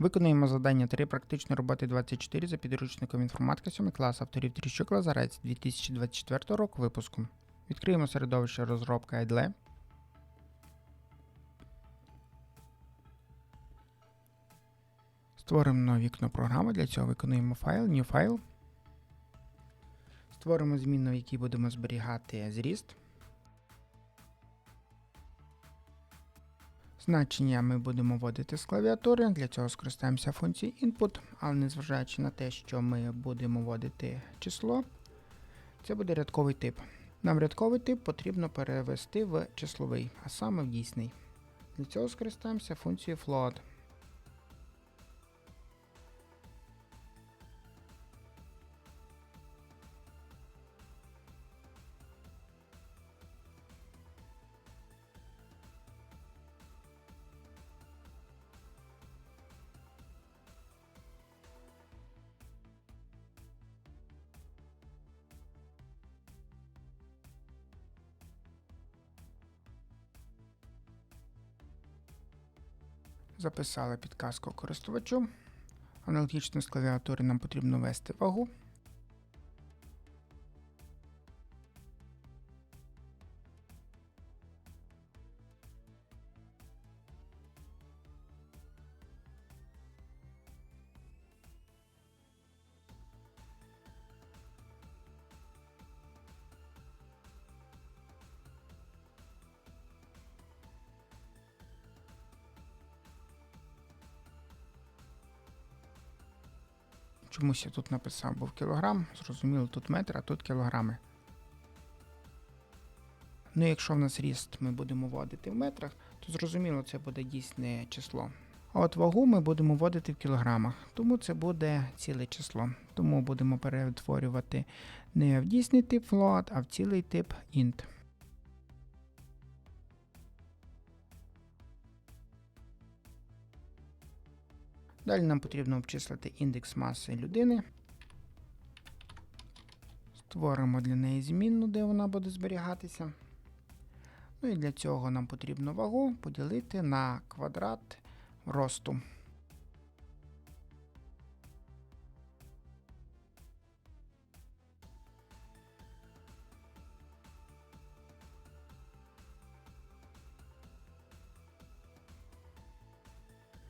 Виконуємо завдання 3 практичної роботи 24 за підручником інформатика 7 клас авторів Тріщук Лазарець 2024 року випуску. Відкриємо середовище розробка IDLE. Створимо нове вікно програми. Для цього виконуємо файл, New File. Створимо змінну, в якій будемо зберігати зріст. Значення ми будемо вводити з клавіатури. Для цього скористаємося функцією input, але незважаючи на те, що ми будемо вводити число, це буде рядковий тип. Нам рядковий тип потрібно перевести в числовий, а саме в дійсний. Для цього скористаємося функцією float. Записали підказку користувачу. Аналогічно з клавіатури нам потрібно ввести вагу. Чомусь я тут написав був кілограм, зрозуміло, тут метр, а тут кілограми. Ну, якщо в нас ріст ми будемо вводити в метрах, то зрозуміло, це буде дійсне число. А от вагу ми будемо вводити в кілограмах, тому це буде ціле число. Тому будемо перетворювати не в дійсний тип float, а в цілий тип int. Далі нам потрібно обчислити індекс маси людини. Створимо для неї змінну, де вона буде зберігатися. Ну і для цього нам потрібно вагу поділити на квадрат росту.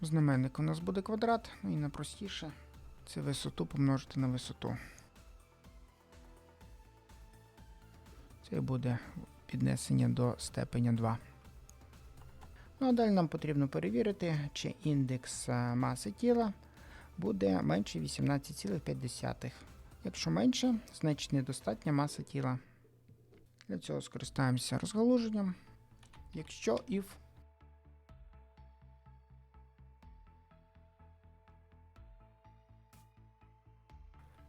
Знаменник у нас буде квадрат, ну і найпростіше це висоту помножити на висоту. Це буде піднесення до степеня 2. Ну а далі нам потрібно перевірити, чи індекс е, маси тіла буде менше 18,5. Якщо менше, значить недостатня маса тіла. Для цього скористаємося розгалуженням. Якщо if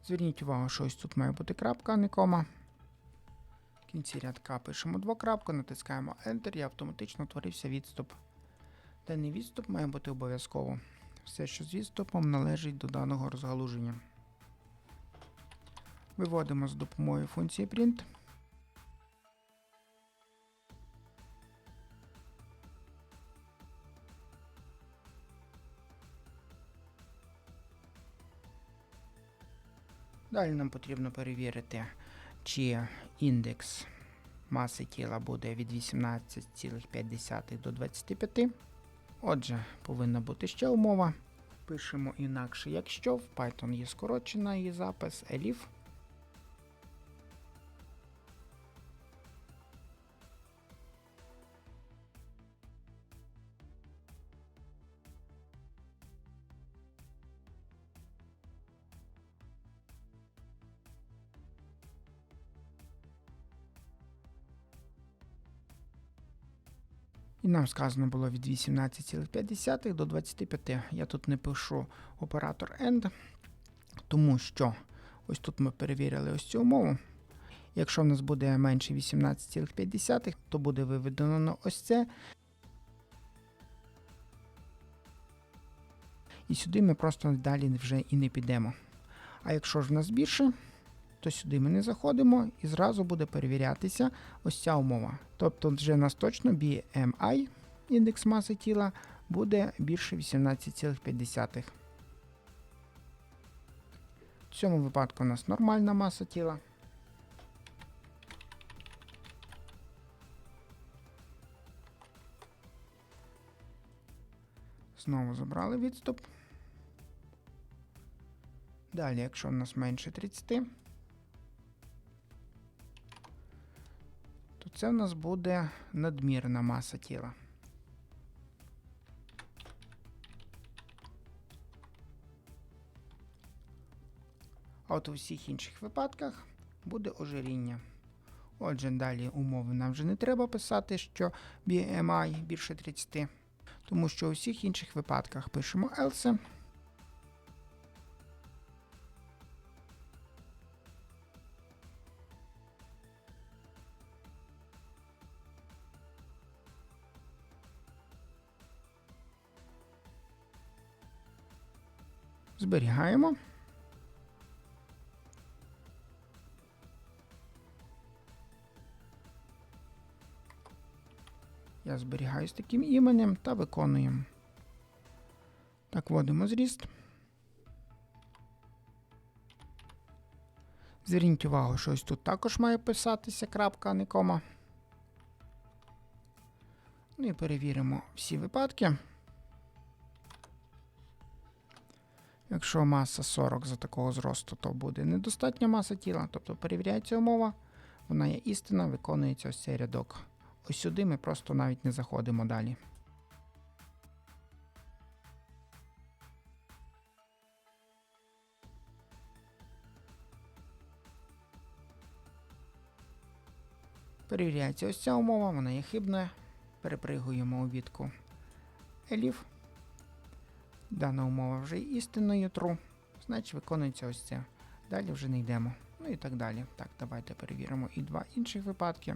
Зверніть увагу, що ось тут має бути крапка, а не кома. В кінці рядка пишемо двокрапку, натискаємо Enter і автоматично утворився відступ. Даний відступ має бути обов'язково. Все, що з відступом, належить до даного розгалуження. Виводимо з допомогою функції print. Далі нам потрібно перевірити, чи індекс маси тіла буде від 18,5 до 25. Отже, повинна бути ще умова. Пишемо інакше, якщо в Python є скорочена її запис elif. І нам сказано було від 18,5 до 25. Я тут не пишу оператор AND, тому що ось тут ми перевірили ось цю умову. Якщо в нас буде менше 18,5, то буде виведено на ось це. І сюди ми просто далі вже і не підемо. А якщо ж в нас більше, то сюди ми не заходимо і зразу буде перевірятися ось ця умова. Тобто вже нас точно BMI, індекс маси тіла, буде більше 18,5. В цьому випадку у нас нормальна маса тіла. Знову забрали відступ. Далі, якщо в нас менше 30, це в нас буде надмірна маса тіла. А от у всіх інших випадках буде ожиріння. Отже, далі умови нам вже не треба писати, що BMI більше 30, тому що у всіх інших випадках пишемо else. Зберігаємо. Я зберігаю з таким іменем та виконуємо. Так, вводимо зріст. Зверніть увагу, що ось тут також має писатися крапка, а не кома. Ну і перевіримо всі випадки. Якщо маса 40 за такого зросту, то буде недостатня маса тіла, тобто перевіряється умова, вона є істина, виконується ось цей рядок. Ось сюди ми просто навіть не заходимо далі. Перевіряється ось ця умова, вона є хибною. Перепригуємо у відку еліф. Дана умова вже істинною true, значить виконується ось це. Далі вже не йдемо. Ну і так далі. Так, давайте перевіримо і два інших випадки.